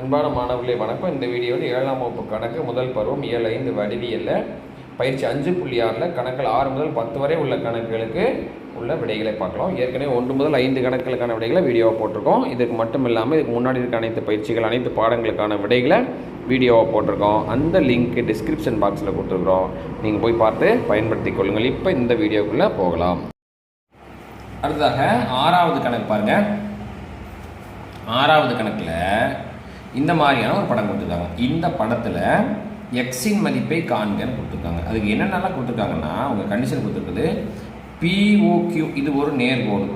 அன்பான மாணவர்களே வணக்கம். இந்த வீடியோவில் ஏழாம் வகுப்பு கணக்கு முதல் பருவம் ஏழு ஐந்து வடிவியலில். பயிற்சி அஞ்சு புள்ளி ஆறில் கணக்கில் ஆறு முதல் பத்து வரை உள்ள கணக்குகளுக்கு உள்ள விடைகளை பார்க்கலாம். ஏற்கனவே ஒன்று முதல் ஐந்து கணக்குகளுக்கான விடைகளை வீடியோவாக போட்டிருக்கோம். இதுக்கு மட்டும் இல்லாமல் இதுக்கு முன்னாடி இருக்க அனைத்து பயிற்சிகள் அனைத்து பாடங்களுக்கான விடைகளை வீடியோவாக போட்டிருக்கோம். அந்த லிங்க் டிஸ்கிரிப்ஷன் பாக்ஸில் கொடுத்துருக்குறோம். நீங்கள் போய் பார்த்து பயன்படுத்தி கொள்ளுங்கள். இப்போ இந்த வீடியோக்குள்ளே போகலாம். அடுத்ததாக ஆறாவது கணக்கு பாருங்கள் ஆறாவது கணக்கில் இந்த மாதிரியான ஒரு படம் கொடுத்துருக்காங்க. இந்த படத்தில் எக்ஸின் மதிப்பை காண்கன்னு கொடுத்துருக்காங்க. அதுக்கு என்னென்னலாம் கொடுத்துருக்காங்கன்னா அவங்க கண்டிஷன் கொடுத்துருக்குது பிஓக்யூ இது ஒரு நேர்கோடு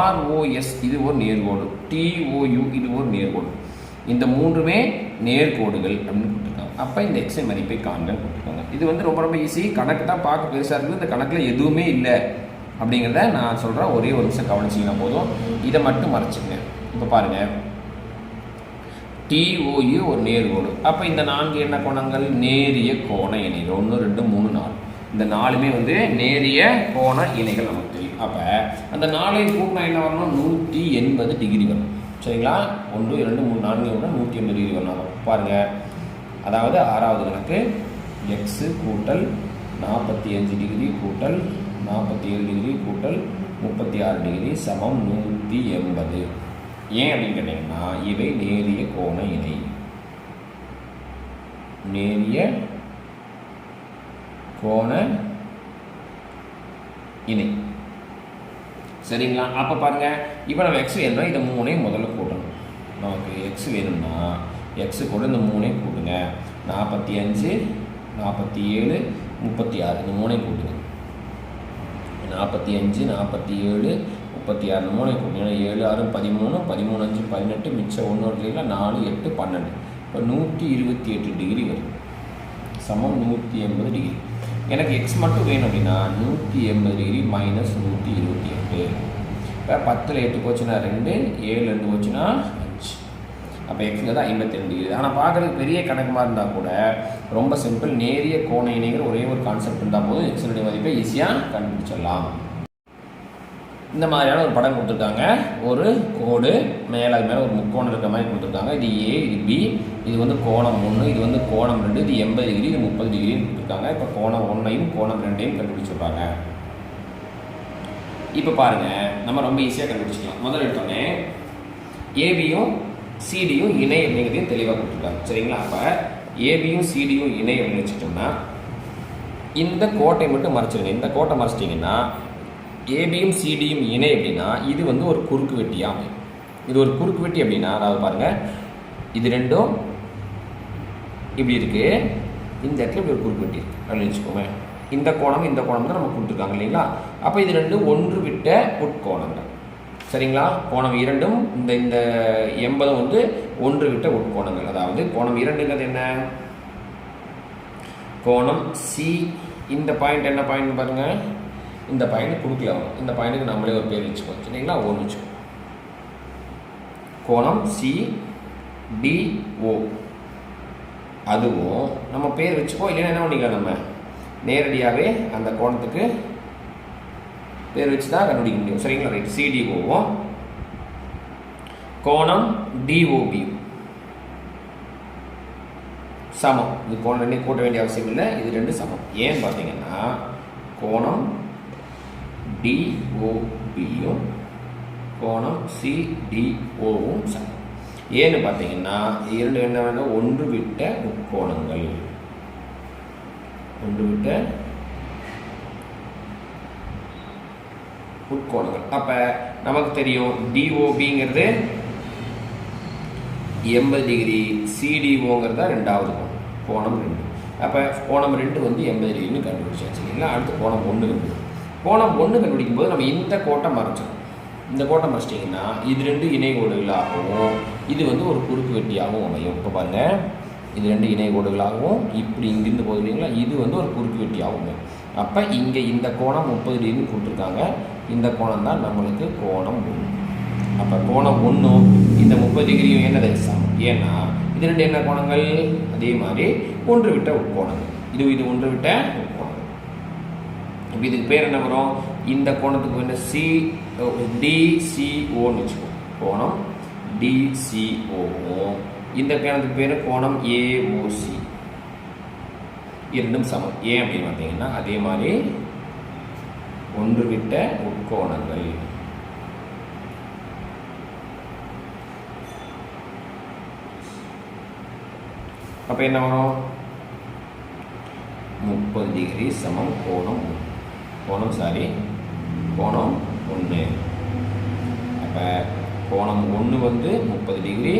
ஆர்ஓஎஸ் இது ஒரு நேர்கோடு டிஓயு இது ஒரு நேர்கோடு இந்த மூன்றுமே நேர்கோடுகள் அப்படின்னு கொடுத்துருக்காங்க. அப்போ இந்த எக்ஸின் மதிப்பை காண்கன்னு கொடுத்துருக்காங்க. இது வந்து ரொம்ப ரொம்ப ஈஸி கணக்கு தான் பார்க்க பெருசாக இருக்குது. இந்த கணக்கில் எதுவுமே இல்லை அப்படிங்கிறத நான் சொல்கிறேன் ஒரே ஒரு நிமிஷம் கவனிச்சிங்கன்னா போதும். இதை மட்டும் மறைச்சிக்கங்க. இப்போ பாருங்கள் டிஓயு ஒரு நேர்கோடு அப்போ இந்த நான்கு என்ன கோணங்கள்? நேரிய கோண இணைகள். ஒன்று ரெண்டு மூணு நாலு. இந்த நாலுமே வந்து நேரிய கோண இணைகள் நமக்கு. தெரியும் அப்போ அந்த நாளை கூட்டினா என்ன வரணும்? நூற்றி எண்பது டிகிரி வரும். சரிங்களா? ஒன்று இரண்டு மூணு நான்கு ஒன்று நூற்றி எண்பது டிகிரி வரணும். பாருங்கள் அதாவது ஆறாவது கணக்கு. எக்ஸு கூட்டல் நாற்பத்தி அஞ்சு டிகிரி கூட்டல் நாற்பத்தி ஏழு டிகிரி கூட்டல் முப்பத்தி ஆறு டிகிரி சமம் நூற்றி எண்பது. ஏன் அப்படின்னு கேட்டிங்கன்னா இவை நேரிய கோண இணை நேரிய கோண இணை. சரிங்களா? அப்போ பாருங்கள் இப்போ நம்ம எக்ஸ் வேணும்னா இதை மூணையும் முதல்ல கூட்டணும் நமக்கு எக்ஸ் வேணும்னா எக்ஸு கூட இந்த மூணையும் கூட்டுங்க நாற்பத்தி அஞ்சு நாற்பத்தி ஏழு முப்பத்தி ஆறு. இந்த மூணையும் கூட்டுங்க நாற்பத்தி அஞ்சு நாற்பத்தி ஏழு முப்பத்தி ஆறு மூணு கூட்டினா ஏழு ஆறு பதிமூணு பதிமூணு அஞ்சு பதினெட்டு மிச்சம் ஒன்று இல்லைங்களா நாலு எட்டு பன்னெண்டு. இப்போ நூற்றி இருபத்தி எட்டு டிகிரி வரும் சமம் நூற்றி எண்பது டிகிரி எனக்கு எக்ஸ் மட்டும் வேணும் அப்படின்னா நூற்றி எண்பது டிகிரி மைனஸ் நூற்றி இருபத்தி எட்டு. இப்போ பத்தில் எட்டு போச்சுன்னா ரெண்டு ஏழு ரெண்டு போச்சுன்னா அஞ்சு. அப்போ எக்ஸில் தான் ஐம்பத்தி ரெண்டு டிகிரி ஆனால் பார்க்குறதுக்கு பெரிய கணக்கமாக இருந்தால் கூட ரொம்ப சிம்பிள் நேரிய கோண இணைங்கிற ஒரே ஒரு கான்செப்ட் இருந்தால் போதும் எக்ஸினுடைய மதிப்பை ஈஸியாக கண்டுபிடிச்சிடலாம். இந்த மாதிரியான ஒரு படம் கொடுத்துருக்காங்க. ஒரு கோடு மேலே அது மேலே ஒரு முக்கோணம் இருக்கிற மாதிரி கொடுத்துருக்காங்க. இது ஏ இது பி இது வந்து கோணம் ஒன்று இது வந்து கோணம் ரெண்டு இது எண்பது டிகிரி இது முப்பது டிகிரின்னு கொடுத்துருக்காங்க. இப்போ கோணம் ஒன்றையும் கோணம் ரெண்டையும் கண்டுபிடிச்சிருக்காங்க இப்போ பாருங்கள் நம்ம ரொம்ப ஈஸியாக கண்டுபிடிச்சிக்கலாம். முதல்ல எடுத்தோடனே ஏபியும் சிடியும் இணை அப்படிங்கிறதையும் தெளிவாக கொடுத்துருக்காங்க. சரிங்களா? அப்போ ஏபியும் சிடியும் இணை அப்படின்னு வச்சுட்டோம்னா இந்த கோட்டை மட்டும் மறைச்சிருங்க. இந்த கோட்டை மறைச்சிட்டிங்கன்னா ஏபியும் சிடியும் இணை அப்படின்னா இது வந்து ஒரு குறுக்கு வெட்டியாக அமையும். இது ஒரு குறுக்கு வெட்டி அப்படின்னா அதாவது பாருங்கள் இது ரெண்டும் இப்படி இருக்குது இந்த இடத்துல இப்படி ஒரு குறுக்கு வெட்டி இருக்குது அப்படின்னு வச்சுக்கோங்க இந்த கோணம் இந்த கோணம் தான் நம்ம கொடுத்துருக்காங்க இல்லைங்களா? அப்போ இது ரெண்டும் ஒன்று விட்ட உட்கோணங்கள். சரிங்களா? கோணம் இரண்டும் இந்த இந்த எண்பதும் வந்து ஒன்று விட்ட உட்கோணங்கள். அதாவது கோணம் இரண்டுங்கிறது என்ன? கோணம் சி இந்த பாயிண்ட் என்ன பாயிண்ட் பாருங்கள் இந்த பையனுக்கு கொடுக்கல அவன். இந்த பையனுக்கு நம்மளே ஒரு பேர் வச்சுக்கோம் சரிங்களா? ஒன்று வச்சுக்கோம் கோணம் சி டிஓ அதுவும் நம்ம பேர் வச்சுக்கோ இல்லைன்னா என்ன பண்ணிக்கலாம் நம்ம? நேரடியாகவே அந்த கோணத்துக்கு பேர் வச்சு தான் கண்டுபிடிக்க முடியும். சரிங்களா? ரைட் சிடிஓவும் கோணம் டிஓபி சமம். இது கோணம் ரெண்டையும் கூட்ட வேண்டிய அவசியம் இல்லை. இது ரெண்டு சமம். ஏன்னு பார்த்தீங்கன்னா கோணம் டிஓபியும் கோணம் சிடிஓவும் சமம். ஏன்னு பார்த்தீங்கன்னா இரண்டு என்ன வேணும் ஒன்று விட்ட முக்கோணங்கள். ஒன்று விட்ட முக்கோணங்கள். அப்போ நமக்கு தெரியும் டிஓபிங்கிறது எண்பது டிகிரி சிடிஓங்கிறது தான் ரெண்டாவது கோணம். கோணம் ரெண்டு. அப்போ கோணம் ரெண்டு வந்து எண்பது டிகிரின்னு கண்டுபிடிச்சாச்சு. இல்லைங்களா அடுத்து கோணம் ஒன்று ரெண்டு. கோணம் ஒன்று கண்டுபிடிக்கும் போது நம்ம இந்த கோட்டை மறைச்சிடும் இந்த கோட்டை மறைச்சிட்டிங்கன்னா இது ரெண்டு இணை கோடுகளாகவும் இது வந்து ஒரு குறுக்கு வெட்டியாகவும் அமையும். இப்போ பாருங்கள் இது ரெண்டு இணை கோடுகளாகவும் இப்படி இங்கிருந்து போகுது இல்லைங்களா இது வந்து ஒரு குறுக்கு வெட்டியாகவும் அப்போ இங்கே இந்த கோணம் முப்பது டிகிரின்னு கொடுத்துருக்காங்க. இந்த கோணம் தான் நம்மளுக்கு கோணம் ஒன்று அப்போ கோணம் ஒன்றும் இந்த முப்பது டிகிரியும் என்னது? சமம். ஏன்னா இது ரெண்டு என்ன கோணங்கள்? அதே மாதிரி ஒன்று விட்ட உட்கோணங்கள். இது இது ஒன்று விட்ட இப்போ இதுக்கு பேர் என்ன வரும்? இந்த கோணத்துக்கு வந்து சி டிசிஓன்னு வச்சுக்கோ. கோணம் டிசிஓவும் இந்த கோணத்துக்கு பேர் கோணம் ஏஓசி இரண்டும் சமம். ஏன் அப்படின்னு பார்த்தீங்கன்னா அதே மாதிரி ஒன்று விட்ட உட்கோணங்கள். அப்போ என்ன வரும்? முப்பது டிகிரி சமம் கோணம் முப்பது. கோணம் சாரி. கோணம் ஒன்று. அப்போ கோணம் ஒன்று வந்து முப்பது டிகிரி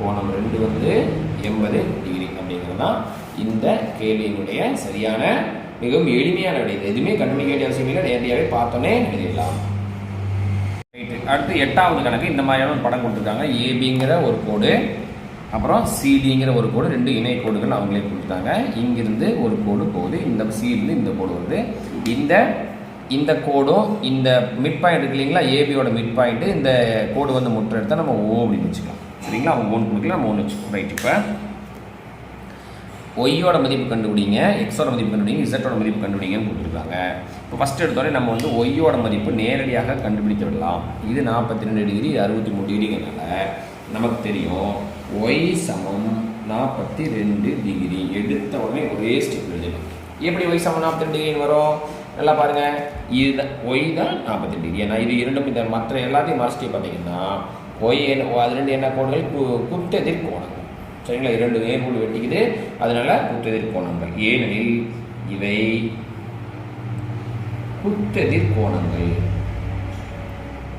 கோணம் ரெண்டு வந்து எண்பது டிகிரி அப்படிங்கிறது தான் இந்த கேள்வியினுடைய சரியான மிகவும் எளிமையான விடை. எதுவுமே கண்டுபிடிக்க வேண்டிய அவசியம் இல்லை நேரடியாகவே பார்த்தோன்னே எழுதிடலாம். ரைட்டு அடுத்து எட்டாவது கணக்கு இந்த மாதிரியான ஒரு படம் கொடுத்துருக்காங்க. ஏபிங்கிற ஒரு கோடு அப்புறம் சிடிங்கிற ஒரு கோடு ரெண்டு இணை கோடுகள் அவங்களே கொடுத்தாங்க இங்கிருந்து ஒரு கோடு போகுது. இந்த சியிலிருந்து இந்த கோடு வருது. இந்த இந்த கோடும் இந்த மிட் பாயிண்ட் இருக்கு இல்லைங்களா? ஏபியோட மிட் பாயிண்ட்டு இந்த கோடு வந்து முற்ற எடுத்தால் நம்ம ஓ அப்படின்னு வச்சுக்கலாம். சரிங்களா? அவங்க ஒன்று கொடுக்கலாம் நம்ம ஒன்று வச்சுக்கோம். ரைட் இப்போ ஒய்யோட மதிப்பு கண்டுபிடிங்க எக்ஸோட மதிப்பு கண்டுபிடிங்க இசட்டோட மதிப்பு கண்டுபிடிங்கன்னு கொடுத்துருக்காங்க. இப்போ ஃபஸ்ட் எடுத்தோடனே நம்ம வந்து ஒய்யோட மதிப்பு நேரடியாக கண்டுபிடித்து விடலாம். இது நாற்பத்தி ரெண்டு டிகிரி அறுபத்தி மூணு டிகிரிங்கிறனால நமக்கு தெரியும். ஒய் சமம் நாற்பத்தி ரெண்டு டிகிரி எடுத்த உடனே ஒரே ஸ்டெப் எழுதணும் எப்படி ஒய் சமம் நாற்பத்தி ரெண்டு டிகிரின்னு வரும்? நல்லா பாருங்க. இது ஒய் தான் நாற்பத்தி ரெண்டு டிகிரி ஏன்னா இது இரண்டும் இந்த மற்ற எல்லாத்தையும் மறைச்சிட்டு பார்த்தீங்கன்னா ஒய் என்ன அது ரெண்டு என்ன கோடுகள்? கு- குத்தெதிர் கோணங்கள் சரிங்களா? இரண்டு நேர்கோடு வெட்டிக்குது. அதனால குத்தெதிர் கோணங்கள். ஏனெனில் இவை குற்றெதிர் கோணங்கள்.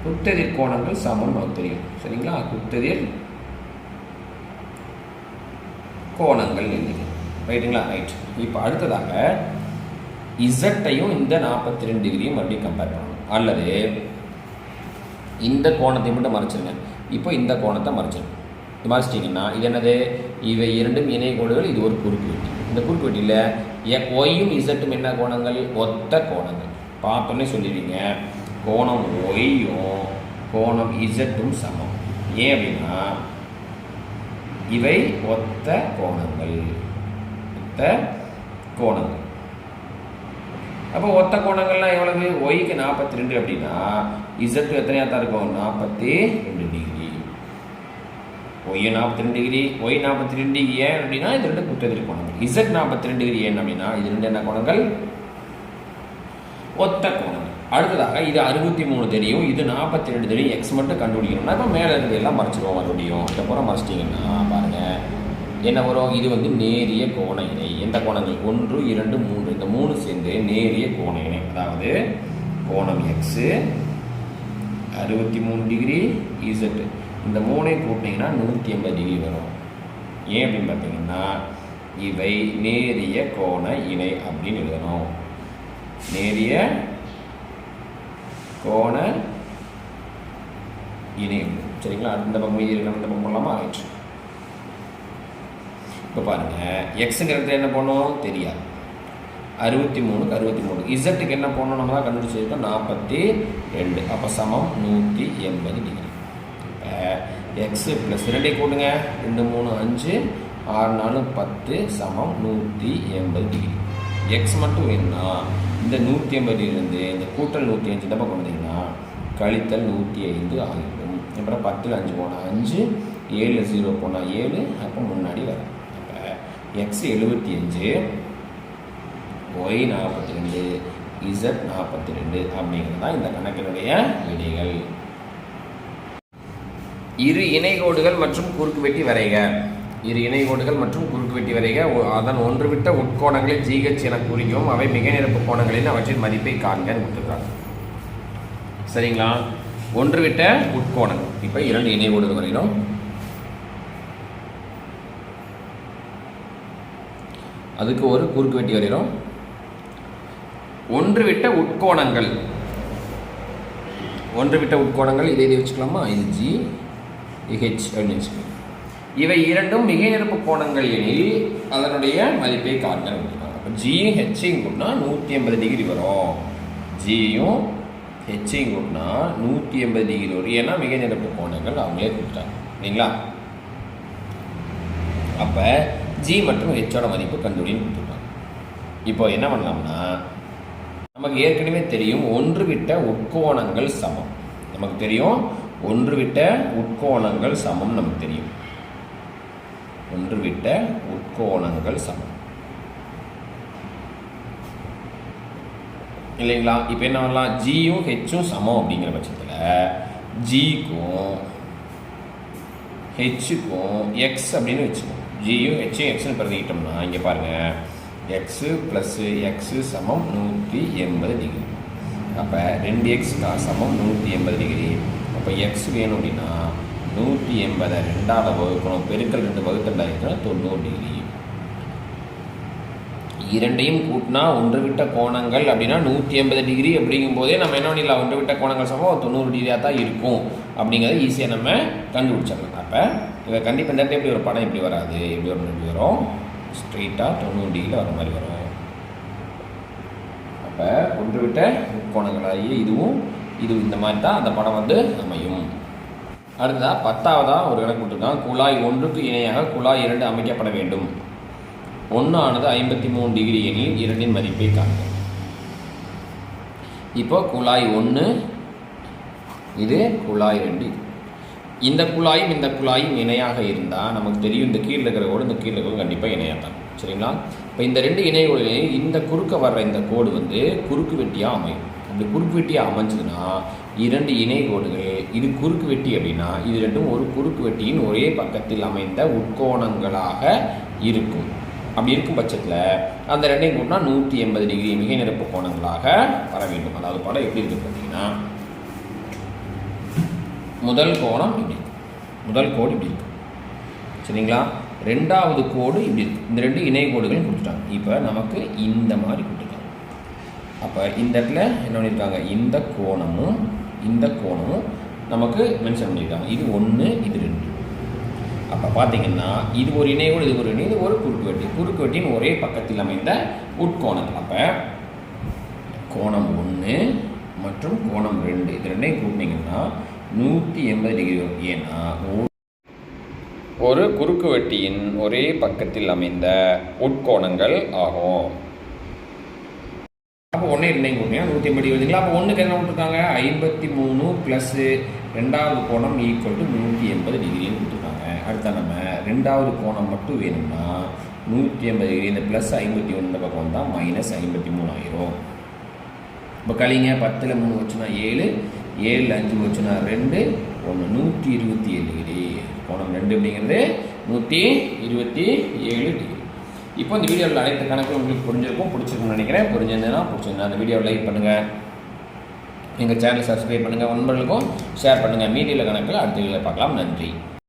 குற்றெதிர் கோணங்கள் சமம் நமக்கு தெரியும். சரிங்களா? குத்ததிர் கோணங்கள் எழுதி ரைட்டுங்களா ரைட் இப்போ அடுத்ததாக இசட்டையும் இந்த நாற்பத்தி ரெண்டு டிகிரியும் மறுபடியும் கம்பேர் பண்ணணும். அல்லது இந்த கோணத்தை மட்டும் மறைச்சிருங்க. இப்போ இந்த கோணத்தை மறைச்சிருங்க. இது மறைச்சிட்டிங்கன்னா இது என்னது? இவை இரண்டும் இணை கோடுகள் இது ஒரு குறுக்கு வெட்டி. இந்த குறுக்கு வெட்டியில் ஒய்யும் இசட்டும் என்ன கோணங்கள்? ஒத்த கோணங்கள். பார்த்தோன்னே சொல்லிடுவீங்க. கோணம் ஒய்யும் கோணம் இசட்டும் சமம். ஏன் அப்படின்னா இவை ஒத்த கோணங்கள். ஒத்த கோணங்கள். அப்போ ஒத்த கோணங்கள்லாம் எவ்வளவு? ஒய்க்கு நாற்பத்தி ரெண்டு அப்படின்னா இசட்டு எத்தனையாக தான் இருக்கும்? நாற்பத்தி ரெண்டு டிகிரி ஒய் நாற்பத்தி ரெண்டு டிகிரி ஒய் நாற்பத்தி ரெண்டு டிகிரி ஏன் அப்படின்னா இது ரெண்டு குற்றெதிர் கோணங்கள். இசட் நாற்பத்தி ரெண்டு டிகிரி ஏன் அப்படின்னா இது ரெண்டு என்ன கோணங்கள்? ஒத்த கோணங்கள். அடுத்ததாக இது அறுபத்தி மூணு தெரியும் இது நாற்பத்தி ரெண்டு தெரியும் எக்ஸ் மட்டும் கண்டுபிடிக்கணும்னா இப்போ மேலே இருந்து எல்லாம் மறைச்சிடுவோம் மறுபடியும். இந்த புறம் மறைச்சிட்டிங்கன்னா பாருங்கள் என்ன வரும்? இது வந்து நேரிய கோண இணை. எந்த கோணங்கள்? ஒன்று இரண்டு மூன்று. இந்த மூணு சேர்ந்து நேரிய கோண இணை. அதாவது கோணம் எக்ஸு அறுபத்தி மூணு டிகிரி இசட்டு இந்த மூணை கூட்டிங்கன்னா நூற்றி எண்பது டிகிரி வரும். ஏன் அப்படின்னு பார்த்தீங்கன்னா இவை நேரிய கோண இணை அப்படின்னு எழுதணும். நேரிய கோண இணையம். சரிங்களா? அந்த பக்கம் மீதி இருக்கிற அந்த பக்கம் போடலாமா ஆயிடுச்சு இப்போ பாருங்கள் எக்ஸுங்கிறது என்ன பண்ணோம் தெரியாது. அறுபத்தி மூணுக்கு அறுபத்தி மூணு இசட்டுக்கு என்ன பண்ணணும் நம்ம தான் கண்டுபிடிச்சிருக்கோம். நாற்பத்தி ரெண்டு. அப்போ சமம் நூற்றி எண்பது டிகிரி இப்போ எக்ஸு ப்ளஸ் ரெண்டே கூட்டுங்க. ரெண்டு மூணு அஞ்சு. ஆறு நாலு பத்து சமம் நூற்றி எண்பது டிகிரி எக்ஸ் மட்டும் வேணும்னா இந்த நூற்றி எண்பதுலேருந்து இந்த கூட்டல் நூற்றி அஞ்சு இந்த பக்கம் வந்தீங்கன்னா கழித்தல் நூற்றி ஐந்து ஆகிடும் அப்புறம் பத்தில் அஞ்சு போனால் அஞ்சு ஏழு ஜீரோ போனால் ஏழு அப்போ முன்னாடி வரும். அப்போ எக்ஸ் எழுபத்தி அஞ்சு ஒய் நாற்பத்தி ரெண்டு இசட் நாற்பத்தி ரெண்டு அப்படிங்கிறது தான் இந்த கணக்கினுடைய விடைகள். இரு இணைகோடுகள் மற்றும் குறுக்கு வெட்டி வரைக. இரு இணை ஓடுகள் மற்றும் குறுக்கு வெட்டி வரைக அதன் ஒன்று விட்ட உட்கோணங்களை ஜிஹெச் என குறிக்கும் அவை மிக நிரப்பு கோணங்களின் அவற்றின் மதிப்பை காண்கன்னு கொடுத்துருக்காங்க. சரிங்களா? ஒன்று விட்ட உட்கோணங்கள். இப்போ இரண்டு இணைகோடுகள் வரைகிறோம். அதுக்கு ஒரு குறுக்கு வெட்டி வரைகிறோம். ஒன்று விட்ட உட்கோணங்கள். ஒன்று விட்ட உட்கோணங்கள் இதை இதை வச்சுக்கலாமா? இது ஜி ஹெச் அப்படின்னு வச்சுக்கலாம் இவை இரண்டும் மிக நெருப்பு கோணங்கள் எனில் அதனுடைய மதிப்பை காண்க அப்போ ஜியும் ஹெச்சிங் கூட்டினா நூற்றி ஐம்பது டிகிரி வரும். ஜியும் ஹெச்சிங் கூட்டினா நூற்றி எண்பது டிகிரி வரும். ஏன்னா மிக நெருப்பு கோணங்கள் அவங்களே கொடுத்தாங்க இல்லைங்களா? அப்போ ஜி மற்றும் ஹெச்சோட மதிப்பு கண்டுபிடின்னு கொடுத்துருக்காங்க. இப்போ என்ன பண்ணலாம்னா நமக்கு ஏற்கனவே தெரியும் ஒன்று விட்ட உட்கோணங்கள் சமம். நமக்கு தெரியும் ஒன்று விட்ட உட்கோணங்கள் சமம் நமக்கு தெரியும். ஒன்றுவிட்ட உட்கோணங்கள் சமம். இல்லைங்களா? இப்போ என்ன பண்ணலாம் ஜியும் ஹெச்சும் சமம் அப்படிங்கிற பட்சத்தில் ஜிக்கும் ஹெச்சுக்கும் எக்ஸ் அப்படின்னு வச்சுக்கோம் ஜியும் ஹெச்சும் எக்ஸ்னு பிரதிக்கிட்டோம்னா இங்கே பாருங்கள் எக்ஸு ப்ளஸ்ஸு எக்ஸு சமம் நூற்றி எண்பது டிகிரி. அப்போ ரெண்டு எக்ஸ் சமம் நூற்றி எண்பது டிகிரி. அப்போ எக்ஸ் வேணும் அப்படின்னா நூற்றி எண்பதை ரெண்டாவது வகுக்கணும் பெருக்கல் ரெண்டு வகுத்தண்டாயிருக்குன்னா தொண்ணூறு டிகிரி இரண்டையும் கூட்டினா ஒன்று விட்ட கோணங்கள் அப்படின்னா நூற்றி எண்பது டிகிரி அப்படிங்கும்போதே நம்ம என்ன பண்ணிடலாம்? ஒன்று விட்ட கோணங்கள் சமம் தொண்ணூறு டிகிரியாக தான் இருக்கும். அப்படிங்கிறத ஈஸியாக நம்ம கண்டுபிடிச்சிடலாம். அப்போ இதை கண்டிப்பாக இந்த இடத்துல எப்படி ஒரு படம் இப்படி வராது? எப்படி ஒரு எப்படி வரும்? ஸ்ட்ரெயிட்டாக தொண்ணூறு டிகிரியில் வர மாதிரி வரும். அப்போ ஒன்று விட்ட கோணங்களாகி இதுவும் இது இந்த மாதிரி தான் அந்த படம் வந்து அமையும். அடுத்ததாக பத்தாவதாக ஒரு கணக்கு கொடுத்துருக்கான் குழாய் ஒன்றுக்கு இணையாக குழாய் இரண்டு அமைக்கப்பட வேண்டும். ஒன்று ஆனது ஐம்பத்தி மூணு டிகிரி எனில் இரண்டின் மதிப்பை காண்க. இப்போ குழாய் ஒன்று இது குழாய் ரெண்டு. இந்த குழாயும் இந்த குழாயும் இணையாக இருந்தால் நமக்கு தெரியும் இந்த கீழே இருக்கிற கோடு இந்த கீழே இருக்கிற கண்டிப்பாக இணையாக தான் சரிங்களா? இப்போ இந்த ரெண்டு இணைகோடுலையும் இந்த குறுக்க வர்ற இந்த கோடு வந்து குறுக்கு வெட்டியாக அமையும். அப்படி குறுக்கு வெட்டியாக அமைஞ்சதுன்னா இரண்டு இணை கோடுகள் இது குறுக்கு வெட்டி அப்படின்னா இது ரெண்டும் ஒரு குறுக்கு வெட்டியின் ஒரே பக்கத்தில் அமைந்த உட்கோணங்களாக இருக்கும். அப்படி இருக்கும் பட்சத்தில் அந்த ரெண்டையும் கூட்டினா நூற்றி எண்பது டிகிரி மிக நிரப்பு கோணங்களாக வர வேண்டும். அதாவது படம் எப்படி இருக்குது பார்த்தீங்கன்னா முதல் கோணம் இப்படி இருக்கும் முதல் கோடு இப்படி இருக்கும் சரிங்களா? ரெண்டாவது கோடு இப்படி இருக்கு. இந்த ரெண்டு இணை கோடுகளும் கொடுத்துட்டாங்க. இப்போ நமக்கு இந்த மாதிரி கொடுத்துருக்காங்க. அப்போ இந்த இடத்துல என்ன பண்ணியிருக்காங்க இந்த கோணமும் இந்த கோணமும் நமக்கு மென்ஷன் பண்ணியிருக்காங்க. இது ஒன்று இது ரெண்டு. அப்போ பார்த்தீங்கன்னா இது ஒரு இணையோடு இது ஒரு இணை இது ஒரு குறுக்குவெட்டி குறுக்குவெட்டின் ஒரே பக்கத்தில் அமைந்த உட்கோணம். அப்போ கோணம் ஒன்று மற்றும் கோணம் ரெண்டு. இது ரெண்டையும் கூட்டினீங்கன்னா நூற்றி எண்பது டிகிரி வரும். ஏன்னா ஒரு குறுக்குவெட்டியின் ஒரே பக்கத்தில் அமைந்த உட்கோணங்கள் ஆகும். அப்போ ஒன்றே ரெண்டையும் கூட்டினா நூற்றி எண்பது வருதுங்களா? அப்போ ஒன்றுக்கு என்ன விட்டுருக்காங்க ஐம்பத்தி மூணு ப்ளஸ்ஸு ரெண்டாவது கோணம் e ஈக்குவல் டு நூற்றி எண்பது டிகிரின்னு கொடுத்துருக்காங்க. அடுத்த நம்ம ரெண்டாவது கோணம் மட்டும் வேணும்னா நூற்றி எண்பது டிகிரி இந்த ப்ளஸ் ஐம்பத்தி ஒன்று பக்கம் வந்தால் மைனஸ் ஐம்பத்தி மூணு ஆயிரும். இப்போ கழிங்க பத்தில் மூணு வச்சுனா ஏழு ஏழில் அஞ்சு வச்சுனா ரெண்டு ஒன்று நூற்றி இருபத்தி ஏழு டிகிரி கோணம் ரெண்டு அப்படிங்கிறது நூற்றி இருபத்தி ஏழு டிகிரி இப்போ இந்த வீடியோவில் அனைத்து கணக்கும் உங்களுக்கு புரிஞ்சிருக்கும் பிடிச்சிருக்கும்னு நினைக்கிறேன். புரிஞ்சிருந்ததுன்னா பிடிச்சிருந்தேன் அந்த வீடியோவை லைக் பண்ணுங்கள் எங்கள் சேனல் சப்ஸ்கிரைப் பண்ணுங்கள் நண்பர்களுக்கும் ஷேர் பண்ணுங்கள் மீடியில் கணக்கில் அடுத்த வீடியோவில் பார்க்கலாம். நன்றி.